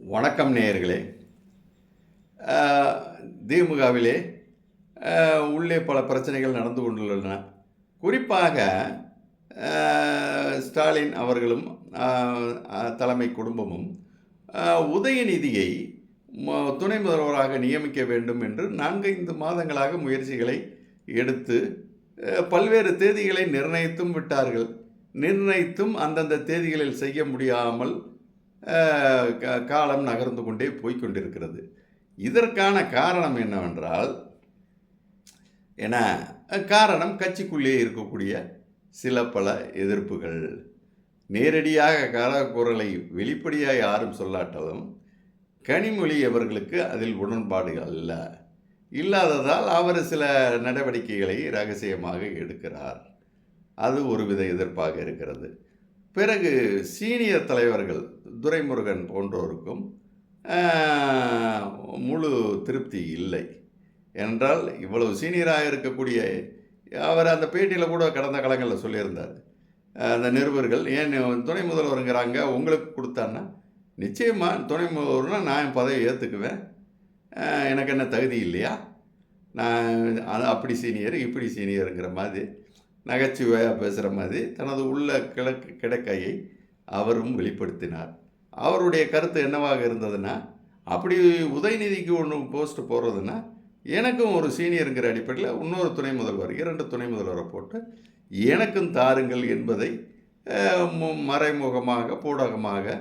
வணக்கம் நேயர்களே. திமுகவிலே உள்ளே பல பிரச்சனைகள் நடந்து கொண்டுள்ளன. குறிப்பாக ஸ்டாலின் அவர்களும் தலைமை குடும்பமும் உதயநிதியை ம- துணை முதல்வராக நியமிக்க வேண்டும் என்று நான்கைந்து மாதங்களாக முயற்சிகளை எடுத்து பல்வேறு தேதிகளை நிர்ணயித்தும் விட்டார்கள். நிர்ணயித்தும் அந்தந்த தேதிகளில் செய்ய முடியாமல் காலம் நகர்ந்து கொண்டே போய்க்கொண்டிருக்கிறது. இதற்கான காரணம் என்னவென்றால் ஏன்னா காரணம் கட்சிக்குள்ளே இருக்கக்கூடிய சில பல எதிர்ப்புகள். நேரடியாக காலக்குரலை வெளிப்படையாக யாரும் சொல்லாட்டாலும் கனிமொழி அவர்களுக்கு அதில் உடன்பாடுகள் அல்ல இல்லாததால் அவர் சில நடவடிக்கைகளை ரகசியமாக எடுக்கிறார். அது ஒருவித எதிர்ப்பாக இருக்கிறது. பிறகு சீனியர் தலைவர்கள் துரைமுருகன் போன்றோருக்கும் முழு திருப்தி இல்லை. என்றால் இவ்வளவு சீனியராக இருக்கக்கூடிய அவர் அந்த பேட்டியில் கூட கடந்த காலங்களில் சொல்லியிருந்தார். அந்த நிருபர்கள் ஏன் துணை முதல்வருங்கிறாங்க உங்களுக்கு கொடுத்தான்னா? நிச்சயமாக துணை முதல்வர்னா நான் பதவி ஏற்றுக்குவேன் எனக்கு என்ன தகுதி இல்லையா? நான் அது அப்படி சீனியர் இப்படி சீனியருங்கிற மாதிரி நகைச்சுவையாக பேசுகிற மாதிரி தனது உள்ள கிழக்கு கிடக்கையை அவரும் வெளிப்படுத்தினார். அவருடைய கருத்து என்னவாக இருந்ததுன்னா அப்படி உதயநிதிக்கு ஒன்று போஸ்ட் போடுறதுன்னா எனக்கும் ஒரு சீனியருங்கிற அடிப்படையில் இன்னொரு துணை முதல்வர் இரண்டு துணை முதல்வரை போட்டு எனக்கும் தாருங்கள் என்பதை மறைமுகமாக பூடகமாக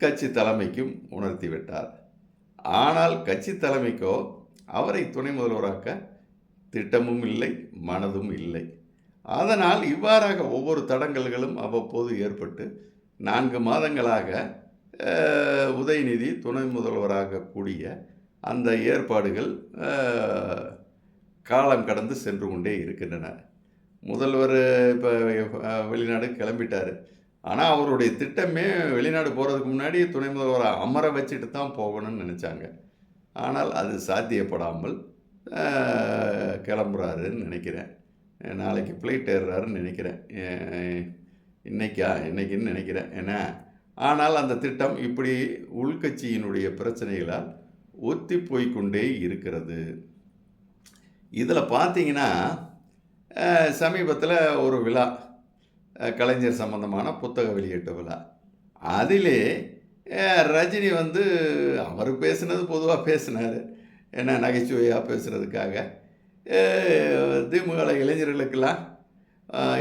கட்சி தலைமைக்கும் உணர்த்தி விட்டார். ஆனால் கட்சி தலைமைக்கோ அவரை துணை முதல்வராக்க திட்டமும் இல்லை மனதும் இல்லை. அதனால் இவ்வாறாக ஒவ்வொரு தடங்கல்களும் அவ்வப்போது ஏற்பட்டு நான்கு மாதங்களாக உதயநிதி துணை முதல்வராக கூடிய அந்த ஏற்பாடுகள் காலம் கடந்து சென்று கொண்டே இருக்கின்றன. முதல்வர் இப்போ வெளிநாடு கிளம்பிட்டார். ஆனால் அவருடைய திட்டமே வெளிநாடு போகிறதுக்கு முன்னாடி துணை முதல்வராக அமர வச்சுட்டு தான் போகணும்னு நினச்சாங்க. ஆனால் அது சாத்தியப்படாமல் கிளம்புறாருன்னு நினைக்கிறேன். நாளைக்கு ஃப்ளைட் ஏறுறாருன்னு நினைக்கிறேன். இன்றைக்கா இன்னைக்கா இன்னைக்குன்னு நினைக்கிறேன். என்ன ஆனால் அந்த திட்டம் இப்படி உள்கட்சியினுடைய பிரச்சனைகளால் ஒத்தி போய்கொண்டே இருக்கிறது. இதில் பார்த்தீங்கன்னா சமீபத்தில் ஒரு விழா கலைஞர் சம்பந்தமான புத்தக வெளியீட்டு விழா. அதிலே ரஜினி வந்து அவர் பேசுனது பொதுவாக பேசினார். என்ன நகைச்சுவையாக பேசுகிறதுக்காக திமுக இளைஞர்களுக்கெல்லாம்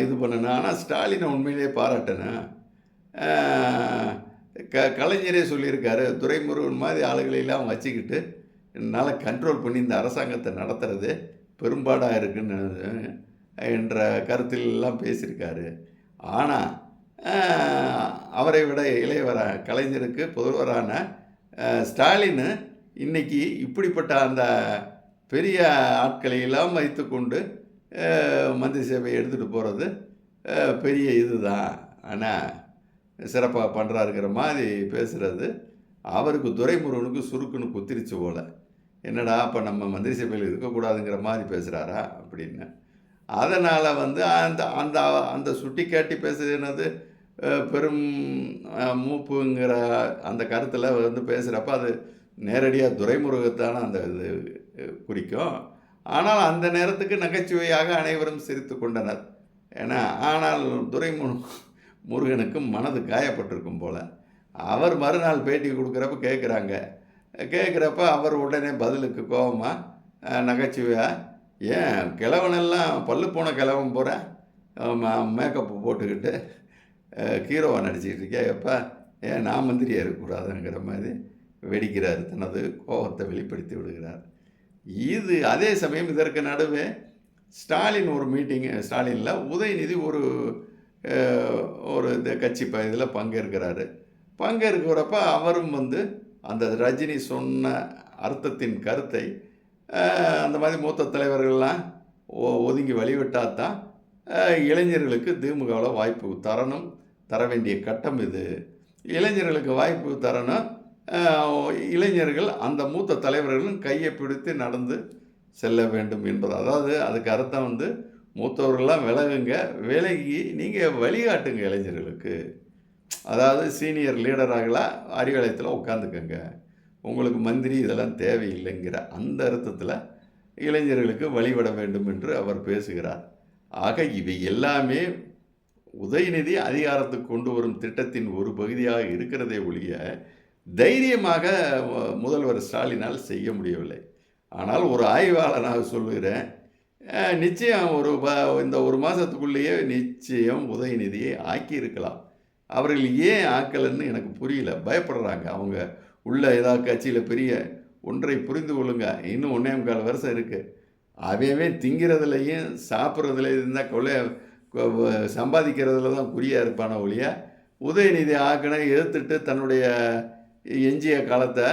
இது பண்ணணும். ஆனால் ஸ்டாலினை உண்மையிலேயே பாராட்டினேன் க கலைஞரே சொல்லியிருக்காரு துரைமுருகன் மாதிரி ஆளுகளையெல்லாம் வச்சுக்கிட்டு என்னால் கண்ட்ரோல் பண்ணி இந்த அரசாங்கத்தை நடத்துறது பெரும்பாடாக இருக்குன்னு என்ற கருத்தில் எல்லாம் பேசியிருக்காரு. ஆனால் அவரை விட இளையவர கலைஞருக்கு புதல்வரான ஸ்டாலின் இன்றைக்கி இப்படிப்பட்ட அந்த பெரிய ஆட்களை எல்லாம் வைத்துக்கொண்டு அஹ், மந்திரி சேவையை எடுத்துகிட்டு போகிறது பெரிய இதுதான். ஆனால் சிறப்பாக பண்ணுறாருங்கிற மாதிரி பேசுகிறது அவருக்கு துரைமுருகனுக்கு சுருக்குன்னு குத்திரிச்சு போல. என்னடா அப்போ நம்ம மந்திரி சபையில் இருக்கக்கூடாதுங்கிற மாதிரி பேசுகிறாரா அப்படின்னு. அதனால் வந்து அந்த அந்த அந்த சுட்டி காட்டி பேசுனது பெரும் மூப்புங்கிற அந்த கருத்தில் வந்து பேசுகிறப்ப அது நேரடியாக துரைமுருகத்தான அந்த இது குறிக்கும். ஆனால் அந்த நேரத்துக்கு நகைச்சுவையாக அனைவரும் சிரித்து கொண்டனர். ஏன்னா ஆனால் துரைமு முருகனுக்கு மனது காயப்பட்டிருக்கும் போல். அவர் மறுநாள் பேட்டி கொடுக்குறப்ப கேட்குறாங்க கேட்குறப்ப அவர் உடனே பதிலுக்கு கோபமாக நகைச்சுவையாக ஏன் கிழவனெல்லாம் பல்லு போன கிழவன் போகிற மேக்கப் போட்டுக்கிட்டு அஹ், ஹீரோவை நடிச்சிட்டு இருக்கேன் எப்போ ஏன் நான் மந்திரியாக இருக்கக்கூடாதுங்கிற மாதிரி வெடிக்கிறார் தனது கோபத்தை வெளிப்படுத்தி விடுகிறார். இது அதே சமயம் இதற்கு நடுவே ஸ்டாலின் ஒரு மீட்டிங் ஸ்டாலினில் உதயநிதி ஒரு ஒரு இந்த கட்சி ப இதில் பங்கேற்கிறாரு. பங்கேற்கிறப்ப அவரும் வந்து அந்த ரஜினி சொன்ன அர்த்தத்தின் கருத்தை அந்த மாதிரி மூத்த தலைவர்கள்லாம் ஒ- ஒதுங்கி வழிவிட்டால் தான் இளைஞர்களுக்கு திமுகவில் வாய்ப்பு தரணும் தர வேண்டிய கட்டம் இது. இளைஞர்களுக்கு வாய்ப்பு தரணும் இளைஞர்கள் அந்த மூத்த தலைவர்களும் கையை பிடித்து நடந்து செல்ல வேண்டும் என்பது. அதாவது அதுக்கு அர்த்தம் வந்து மூத்தவர்கள்லாம் விலகுங்க விலகி நீங்கள் வழிகாட்டுங்க இளைஞர்களுக்கு. அதாவது சீனியர் லீடராகலாம் அறிவாலயத்தில் உட்காந்துக்கங்க. உங்களுக்கு மந்திரி இதெல்லாம் தேவையில்லைங்கிற அந்த அர்த்தத்தில் இளைஞர்களுக்கு வழிபட வேண்டும் என்று அவர் பேசுகிறார். ஆக இவை எல்லாமே உதயநிதி அதிகாரத்துக்கு கொண்டு வரும் திட்டத்தின் ஒரு பகுதியாக இருக்கிறதே ஒழிய தைரியமாக முதல்வர் ஸ்டாலினால் செய்ய முடியவில்லை. ஆனால் ஒரு ஆய்வாளனாக சொல்லுகிறேன் நிச்சயம் ஒரு ப- இந்த ஒரு மாதத்துக்குள்ளேயே நிச்சயம் உதயநிதியை ஆக்கியிருக்கலாம். அவர்கள் ஏன் ஆக்கலைன்னு எனக்கு புரியல. பயப்படுறாங்க. அவங்க உள்ள ஏதாவது கட்சியில் பெரிய ஒன்றை புரிந்து கொள்ளுங்க. இன்னும் ஒன்றே முக்கால் வருஷம் இருக்குது அவையவே திங்கிறதுலையும் சாப்பிட்றதுலையும் இருந்தால் கொலை சம்பாதிக்கிறதுல தான் குறியாக இருப்பான ஒழிய உதயநிதி ஆக்கின எதிர்த்துட்டு தன்னுடைய எஞ்சிய காலத்தை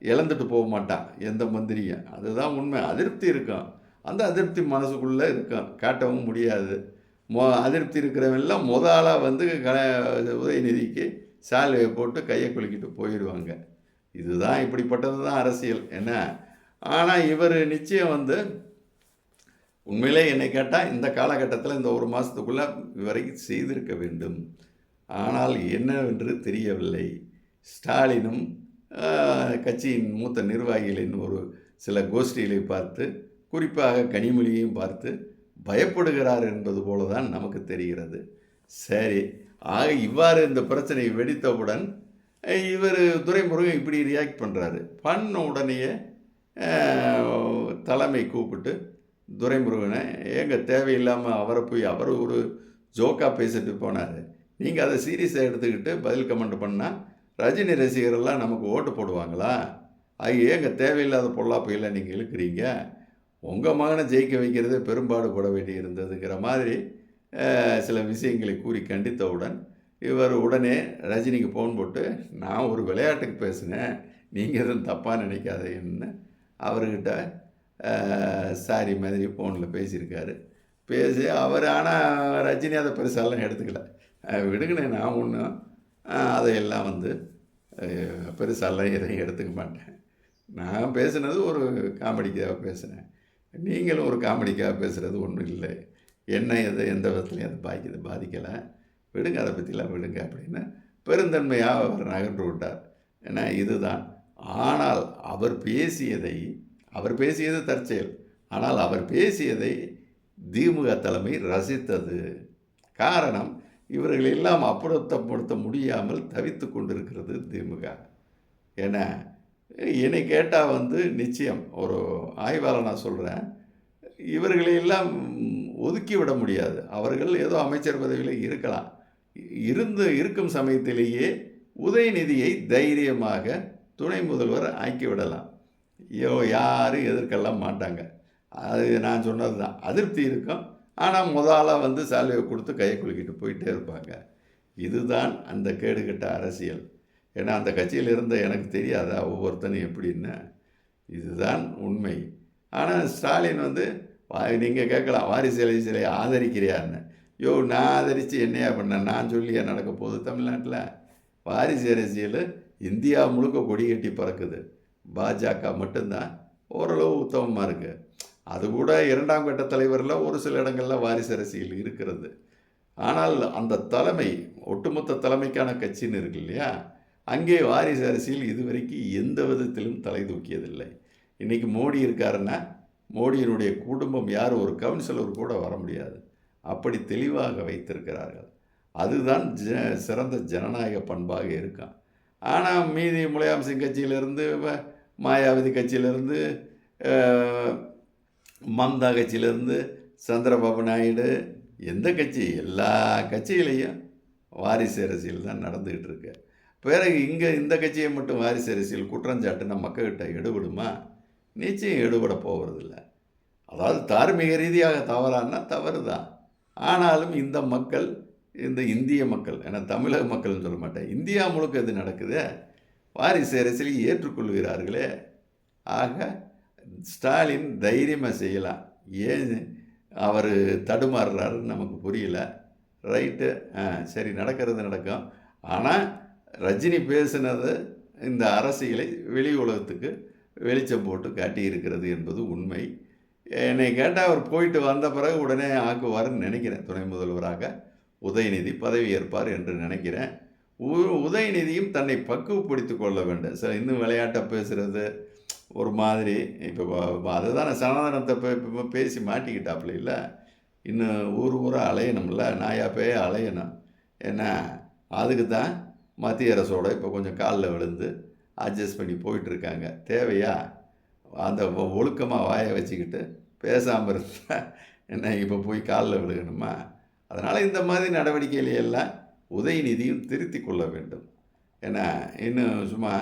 இழந்துட்டு போக மாட்டான் எந்த மந்திரியும். அதுதான் உண்மை. அதிருப்தி இருக்கும் அந்த அதிருப்தி மனசுக்குள்ளே இருக்கும் காட்டவும் முடியாது. மொ அதிருப்தி இருக்கிறவெல்லாம் முத ஆளாக வந்து க உதயநிதிக்கு சால்வையை போட்டு கையை குலுக்கிட்டு போயிடுவாங்க. இதுதான் இப்படிப்பட்டது தான் அரசியல். என்ன? ஆனால் இவர் நிச்சயம் வந்து உண்மையிலே என்னை கேட்டால் இந்த காலகட்டத்தில் இந்த ஒரு மாதத்துக்குள்ளே இவரை செய்திருக்க வேண்டும். ஆனால் என்னவென்று தெரியவில்லை. ஸ்டாலினும் கட்சியின் மூத்த நிர்வாகிகளின் ஒரு சில கோஷ்டிகளை பார்த்து குறிப்பாக கனிமொழியையும் பார்த்து பயப்படுகிறார் என்பது போல தான் நமக்கு தெரிகிறது. சரி ஆக இவ்வாறு இந்த பிரச்சனை வெடித்தவுடன் இவர் துரைமுருகன் இப்படி ரியாக்ட் பண்ணுறாரு பண்ண உடனேயே தலைமை கூப்பிட்டு துரைமுருகனை ஏங்க தேவையில்லாமல் அவரை போய் அவர் ஒரு ஜோக்காக பேசிட்டு போனார். நீங்கள் அதை சீரியஸாக எடுத்துக்கிட்டு பதில் கமெண்ட் பண்ணால் ரஜினி ரசிகரெல்லாம் நமக்கு ஓட்டு போடுவாங்களா? அது ஏங்க தேவையில்லாத பொல்லாப்பையில் நீங்கள் இழுக்கிறீங்க. உங்கள் மகனை ஜெயிக்க வைக்கிறதே பெரும்பாடு பட வேண்டி இருந்ததுங்கிற மாதிரி சில விஷயங்களை கூறி கண்டித்தவுடன் இவர் உடனே ரஜினிக்கு ஃபோன் போட்டு நான் ஒரு விளையாட்டுக்கு பேசினேன் நீங்கள் எதுவும் தப்பாக நினைக்காதேன்னு அவர்கிட்ட சாரி மாதிரி ஃபோனில் பேசியிருக்காரு. பேசி அவர் ஆனால் ரஜினி அதை பெருசாலாம் எடுத்துக்கல. விடுங்கண்ணே நான் ஒன்றும் அதையெல்லாம் வந்து பெருசாலாம் எதையும் எடுத்துக்க மாட்டேன். நான் பேசுனது ஒரு காமெடிக்காக பேசினேன். நீங்களும் ஒரு காமெடிக்காக பேசுகிறது ஒன்றும் இல்லை. என்ன எதை எந்த விதத்துலையும் அது பாதிக்குது பாதிக்கலை. விடுங்க அதை பற்றிலாம் விடுங்க அப்படின்னு பெருந்தன்மையாக அவர் நகர்ந்து விட்டார். ஏன்னா இதுதான். ஆனால் அவர் பேசியதை அவர் பேசியது தற்செயல். ஆனால் அவர் பேசியதை திமுக தலைமை ரசித்தது. காரணம் இவர்களை எல்லாம் அப்புறத்தப்படுத்த முடியாமல் தவித்து கொண்டிருக்கிறது திமுக. ஏன்னா என்னை கேட்டால் வந்து நிச்சயம் ஒரு ஆய்வாளர் நான் சொல்கிறேன் இவர்களை எல்லாம் ஒதுக்கி விட முடியாது. அவர்கள் ஏதோ அமைச்சர் பதவியில் இருக்கலாம். இருந்து இருக்கும் சமயத்திலேயே உதயநிதியை தைரியமாக துணை முதல்வர் ஆக்கிவிடலாம் ஐயோ யாரும் எதிர்க்கலாம் மாட்டாங்க. அது நான் சொன்னது தான் அதிருப்தி இருக்கும். ஆனால் முதலாக வந்து சால்வையை கொடுத்து கையை குலுக்கிட்டு போயிட்டே இருப்பாங்க. இதுதான் அந்த கேடுகட்ட அரசியல். ஏன்னா அந்த கட்சியில் இருந்த எனக்கு தெரியாதா ஒவ்வொருத்தனும் எப்படின்னு? இதுதான் உண்மை. ஆனால் ஸ்டாலின் வந்து நீங்கள் கேட்கலாம் வாரிசு அரசியலை ஆதரிக்கிறியான்னு யோ நான் ஆதரித்து என்னையா பண்ணேன்? நான் சொல்லியா நடக்க போகுது தமிழ்நாட்டில்? வாரிசு அரசியல் இந்தியா முழுக்க கொடி கட்டி பறக்குது. பாஜக மட்டும்தான். ஓரளவு உத்தமமாக இருக்குது அது கூட இரண்டாம் கட்ட தலைவரில் ஒரு சில இடங்களில் வாரிசு அரசியல் இருக்கிறது. ஆனால் அந்த தலைமை ஒட்டுமொத்த தலைமைக்கான கட்சின்னு இருக்கு இல்லையா? அங்கே வாரிசு அரசியல் இதுவரைக்கும் எந்த விதத்திலும் தலை தூக்கியதில்லை. இன்றைக்கி மோடி இருக்காருன்னா மோடியினுடைய குடும்பம் யார்? ஒரு கவுன்சிலர் கூட வர முடியாது. அப்படி தெளிவாக வைத்திருக்கிறார்கள். அதுதான் ஜ சிறந்த ஜனநாயக பண்பாக இருக்கும். ஆனால் மீதி முலாயம் சிங் கட்சியிலேருந்து மாயாவதி கட்சியிலேருந்து மம்தா கட்சியிலேருந்து சந்திரபாபு நாயுடு எந்த கட்சி? எல்லா கட்சியிலையும் வாரிசு அரசியல் தான் நடந்துக்கிட்டு இருக்கு. பிறகு இங்கே இந்த கட்சியை மட்டும் வாரிசு அரசியல் குற்றஞ்சாட்டுனா மக்கள்கிட்ட எடுபடுமா? நிச்சயம் எடுபட போகிறதில்ல அதாவது தார்மீக ரீதியாக தவறானா தவறு தான் ஆனாலும் இந்த மக்கள் இந்த இந்திய மக்கள் ஏன்னா தமிழக மக்கள்னு சொல்ல மாட்டேன் இந்தியா முழுக்க இது நடக்குதே. வாரிசு அரசியலை ஏற்றுக்கொள்கிறார்களே. ஆக ஸ்டாலின் தைரியமாக செய்யலாம். ஏன் அவர் தடுமாறுறாருன்னு நமக்கு புரியல. ரைட்டு. ஆ சரி நடக்கிறது நடக்கும். ஆனால் ரஜினி பேசினது இந்த அரசியலை வெளி உலகத்துக்கு வெளிச்சம் போட்டு காட்டியிருக்கிறது என்பது உண்மை. என்னை கேட்டால் அவர் போயிட்டு வந்த பிறகு உடனே ஆக்குவார்னு நினைக்கிறேன். துணை முதல்வராக உதயநிதி பதவி ஏற்பார் என்று நினைக்கிறேன். உ- உதயநிதியும் தன்னை பக்குவப்படுத்தி கொள்ள வேண்டும். சார் இன்னும் விளையாட்டை பேசுகிறது ஒரு மாதிரி. இப்போ அதுதானே சனாதனத்தை இப்போ இப்போ பேசி மாட்டிக்கிட்டாப்புல இல்லை? இன்னும் ஊர் ஊராக அலையணும்ல? நாயா பேய அலையணும். ஏன்னா அதுக்கு தான் மத்திய அரசோட இப்போ கொஞ்சம் காலில் விழுந்து அட்ஜஸ்ட் பண்ணி போயிட்டுருக்காங்க. தேவையா? அந்த ஒழுக்கமாக வாயை வச்சுக்கிட்டு பேசாமல் இருந்தால் என்ன இப்போ போய் காலில் விழுகணுமா? அதனால் இந்த மாதிரி நடவடிக்கைகளையெல்லாம் உதயநிதியும் திருத்தி கொள்ள வேண்டும். ஏன்னா இன்னும் சும்மா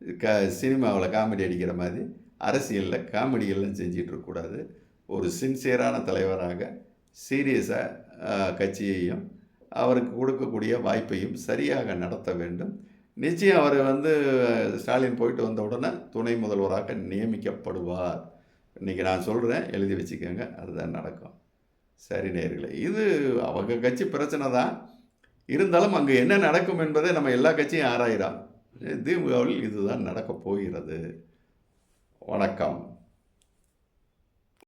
க சினிமாவில் காமெடி அடிக்கிற மாதிரி அரசியலில் காமெடியெல்லாம் செஞ்சிட்ருக்கக்கூடாது. ஒரு சின்சியரான தலைவராக சீரியஸாக கட்சியையும் அவருக்கு கொடுக்கக்கூடிய வாய்ப்பையும் சரியாக நடத்த வேண்டும். நிச்சயம் அவர் வந்து ஸ்டாலின் போயிட்டு வந்த உடனே துணை முதல்வராக நியமிக்கப்படுவார். இன்றைக்கி நான் சொல்கிறேன் எழுதி வச்சுக்கோங்க அதுதான் நடக்கும். சரி நேர்களே இது அவங்க கட்சி பிரச்சனை தான். இருந்தாலும் அங்கே என்ன நடக்கும் என்பதை நம்ம எல்லா கட்சியும் ஆராயிறோம் திமுகவில் இதுதான் நடக்கப் போகிறது. வணக்கம்.